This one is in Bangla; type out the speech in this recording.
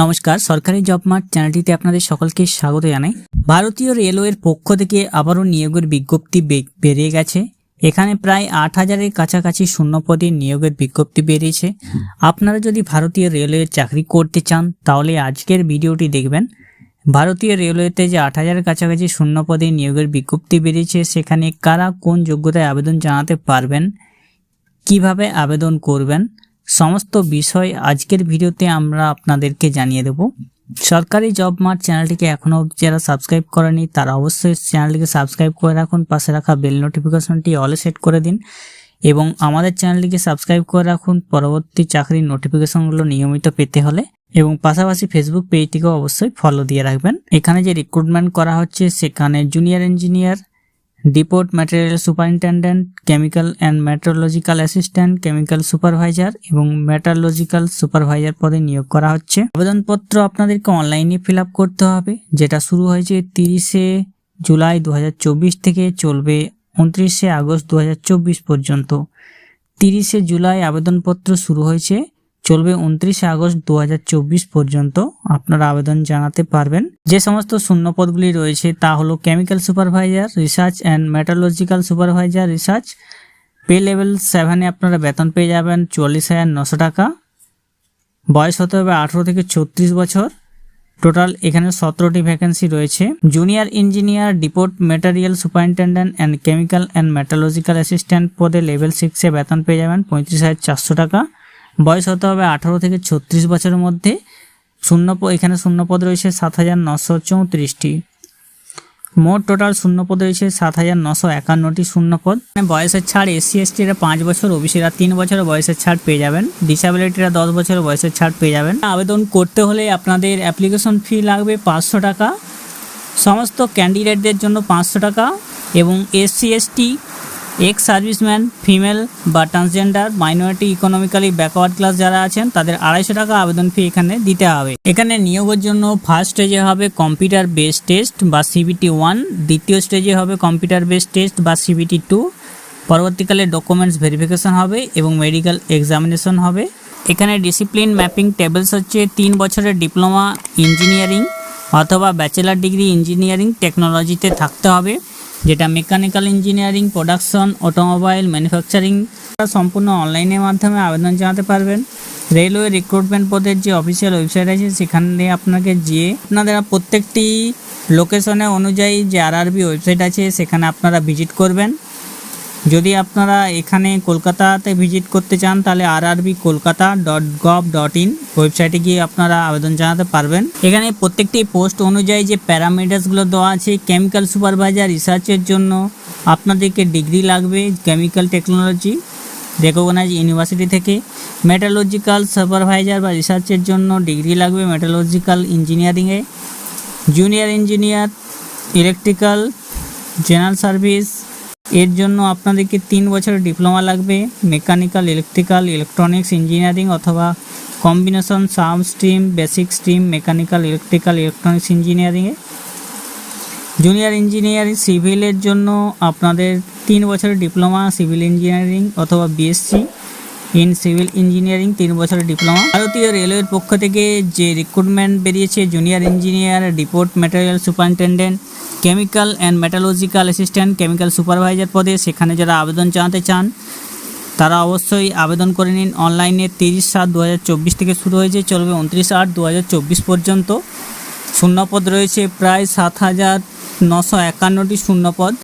নমস্কার, সরকারি জব মার্ট চ্যানেলটিতে আপনাদের সকলকে স্বাগত জানাই। ভারতীয় রেলওয়ের পক্ষ থেকে আবারও নিয়োগের বিজ্ঞপ্তি বেরিয়ে গেছে। এখানে প্রায় আট হাজারের কাছাকাছি শূন্যপদে নিয়োগের বিজ্ঞপ্তি বেরিয়েছে। আপনারা যদি ভারতীয় রেলওয়ের চাকরি করতে চান, তাহলে আজকের ভিডিওটি দেখবেন। ভারতীয় রেলওয়েতে যে আট হাজারের কাছাকাছি শূন্যপদে নিয়োগের বিজ্ঞপ্তি বেরিয়েছে, সেখানে কারা কোন যোগ্যতায় আবেদন জানাতে পারবেন, কীভাবে আবেদন করবেন সমস্ত বিষয় আজকের ভিডিওতে আমরা আপনাদেরকে জানিয়ে দেব। সরকারি জব মার্ট চ্যানেলটিকে এখনও যারা সাবস্ক্রাইব করেনি, তারা অবশ্যই চ্যানেলটিকে সাবস্ক্রাইব করে রাখুন। পাশে রাখা বেল নোটিফিকেশনটি অলে সেট করে দিন এবং আমাদের চ্যানেলটিকে সাবস্ক্রাইব করে রাখুন। পরবর্তী চাকরির নোটিফিকেশনগুলো নিয়মিত পেতে হলে এবং পাশাপাশি ফেসবুক পেজটিকেও অবশ্যই ফলো দিয়ে রাখবেন। এখানে যে রিক্রুটমেন্ট করা হচ্ছে, সেখানে junior engineer depot material superintendent chemical and metallurgical assistant chemical supervisor এবং মেটারোলজিক্যাল সুপারভাইজার পদে নিয়োগ করা হচ্ছে। আবেদনপত্র আপনাদেরকে অনলাইনে ফিল করতে হবে, যেটা শুরু হয়েছে তিরিশে জুলাই দু হাজার চব্বিশ থেকে চলবে উনত্রিশে আগস্ট দু হাজার চব্বিশ পর্যন্ত। তিরিশে জুলাই আবেদনপত্র শুরু হয়েছে চলবে উনত্রিশে আগস্ট দু হাজার চব্বিশ পর্যন্ত। আপনারা আবেদন জানাতে পারবেন। যে সমস্ত শূন্যপদগুলি রয়েছে তা হলো chemical supervisor research and metallurgical supervisor research pay level সেভেনে আপনারা বেতন পেয়ে যাবেন চুয়াল্লিশ হাজার নশো টাকা। বয়স হতে হবে আঠেরো থেকে ছত্রিশ বছর। টোটাল এখানে সতেরোটি ভ্যাকেন্সি রয়েছে। Junior engineer depot material superintendent and chemical and metallurgical assistant পদে লেভেল সিক্সে বেতন পেয়ে যাবেন পঁয়ত্রিশ হাজার চারশো টাকা। বয়স হতে হবে আঠারো থেকে ছত্রিশ বছরের মধ্যে। শূন্য এখানে শূন্যপদ রয়েছে সাত হাজার নশো চৌত্রিশটি। মোট টোটাল শূন্যপদ রয়েছে সাত হাজার নশো একান্নটি শূন্যপদ বয়সের ছাড় এসসি এসটিরা পাঁচ বছর, ওবিসিরা তিন বছর, বয়সের ছাড় পেয়ে যাবেন। ডিসাবিলিটিরা দশ বছর, বয়সের ছাড় পেয়ে যাবেন। আবেদন করতে হলে আপনাদের অ্যাপ্লিকেশন ফি লাগবে পাঁচশো টাকা। সমস্ত ক্যান্ডিডেটদের জন্য পাঁচশো টাকা এবং SC, ST ex serviceman female বা transgender minority economically backward class যারা আছেন, তাদের আড়াইশো টাকা আবেদন ফি এখানে দিতে হবে। এখানে নিয়োগের জন্য ফার্স্ট স্টেজে হবে কম্পিউটার বেস টেস্ট বা সিবিটি ওয়ান দ্বিতীয় স্টেজে হবে কম্পিউটার বেস টেস্ট বা সিবিটি টু পরবর্তীকালে ডকুমেন্টস ভেরিফিকেশন হবে এবং মেডিকেল এক্সামিনেশন হবে। এখানে ডিসিপ্লিন ম্যাপিং টেবলস হচ্ছে তিন বছরের ডিপ্লোমা ইঞ্জিনিয়ারিং অথবা ব্যাচেলার ডিগ্রি ইঞ্জিনিয়ারিং টেকনোলজিতে থাকতে হবে। যেটা mechanical engineering production automobile manufacturing সম্পূর্ণ অনলাইনের মাধ্যমে আবেদন জানাতে পারবেন। রেলওয়ে রিক্রুটমেন্ট পদের যে অফিসিয়াল ওয়েবসাইট আছে, সেখানে আপনাকে যেয়ে আপনাদের প্রত্যেকটি লোকেশনে অনুযায়ী যে আরআরবি ওয়েবসাইট আছে, সেখানে আপনারা ভিজিট করবেন। যদি আপনারা এখানে কলকাতাতে ভিজিট করতে চান, তাহলে আর RRB Kolkata dot gov dot in ওয়েবসাইটে গিয়ে আপনারা আবেদন জানাতে পারবেন। এখানে প্রত্যেকটি পোস্ট অনুযায়ী যে প্যারামিটার্সগুলো দেওয়া আছে, কেমিক্যাল সুপারভাইজার রিসার্চের জন্য আপনাদেরকে ডিগ্রি লাগবে কেমিক্যাল টেকনোলজি, রেকগনাইজ ইউনিভার্সিটি থেকে। মেটালজিক্যাল সুপারভাইজার বা রিসার্চের জন্য ডিগ্রি লাগবে মেটালজিক্যাল ইঞ্জিনিয়ারিংয়ে। Junior engineer, electrical, general service এর জন্য আপনাদেরকে তিন বছরের ডিপ্লোমা লাগবে, মেকানিক্যাল, ইলেকট্রিক্যাল, ইলেকট্রনিক্স, ইঞ্জিনিয়ারিং অথবা combination some stream, basic stream, mechanical, electrical, electronics ইঞ্জিনিয়ারিংয়ে জুনিয়র ইঞ্জিনিয়ারিং সিভিলের জন্য আপনাদের তিন বছরের ডিপ্লোমা, সিভিল ইঞ্জিনিয়ারিং অথবা বিএসসি। ইন সিভিল ইঞ্জিনিয়ারিং, তিন বছরের ডিপ্লোমা। ভারতীয় রেলওয়ের পক্ষ থেকে যে রিক্রুটমেন্ট বেরিয়েছে junior engineer depot material superintendent chemical and metallurgical assistant chemical supervisor পদে সেখানে যারা আবেদন জানাতে চান, তারা অবশ্যই আবেদন করে নিন। অনলাইনে তিরিশ সাত দু থেকে শুরু হয়েছে, চলবে উনত্রিশ আট দু পর্যন্ত। শূন্যপদ রয়েছে, প্রায় সাত হাজার নশো একান্নটি শূন্যপদ